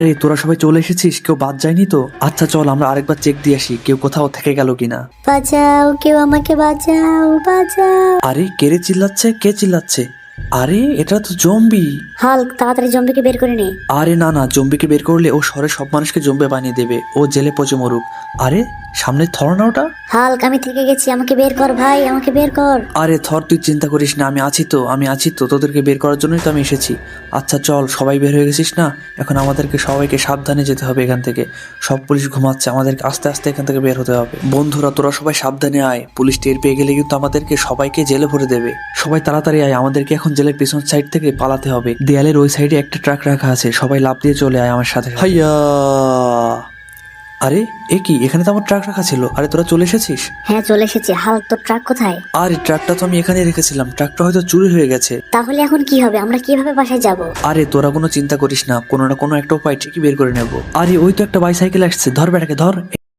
আরে তোরা সবাই চলে এসেছিস? কেউ বাদ যায়নি তো? আচ্ছা চল আমরা আরেকবার চেক দিয়ে আসি কেউ কোথাও থেকে গেল কিনা। বাঁচাও কেউ আমাকে বাঁচাও বাঁচাও। আরে কে রে চিল্লাচ্ছে? কে চিল্লাচ্ছে? আরে এটা তো জম্বি। হাল্ক তাড়াতাড়ি জম্বিকে বের করে নে। আরে না না জম্বিকে বের করলে ও সব মানুষকে জম্বে বানিয়ে দেবে। ও জেলে পচে মরুক। আরে সামনে থর না ওটা। হাল্ক আমি থেকে গেছি আমাকে বের কর ভাই আমাকে বের কর। আরে থর তুই চিন্তা করিস না আমি আছি তো আমি আছি তো তোদেরকে বের করার জন্যই তো আমি এসেছি। আচ্ছা চল সবাই বের হয়ে গেছিস না? এখন আমাদেরকে সবাইকে সাবধানে যেতে হবে এখান থেকে। সব পুলিশ ঘুমাচ্ছে আমাদেরকে আস্তে আস্তে এখান থেকে বের হতে হবে। বন্ধুরা তোরা সবাই সাবধানে আয়। পুলিশ টের পেয়ে গেলে কিন্তু আমাদেরকে সবাইকে জেলে ভরে দেবে। সবাই তাড়াতাড়ি আয় আমাদেরকে এখন জেলের পিছন সাইড থেকে পালাতে হবে। দেয়ালের ওই সাইডে একটা ট্রাক রাখা আছে সবাই লাভ দিয়ে চলে আয় আমার সাথে। হাইয়া! আরে এ কি? এখানে তো আমার ট্রাক রাখা ছিল। আরে তোরা চলে এসেছিস? হ্যাঁ চলে এসেছে। হাল্ক তোর ট্রাক কোথায়? আরে ট্রাকটা তো আমি এখানে রেখেছিলাম। ট্রাকটা হয়তো চুরি হয়ে গেছে। তাহলে এখন কি হবে? আমরা কীভাবে বাসায় যাব? আরে তোরা কোনো চিন্তা করিস না। কোনো না কোনো একটা উপায় ঠিকই বের করে নেব। আরে ওই তো একটা বাইসাইকেল আসছে। ধর বেটাকে ধর।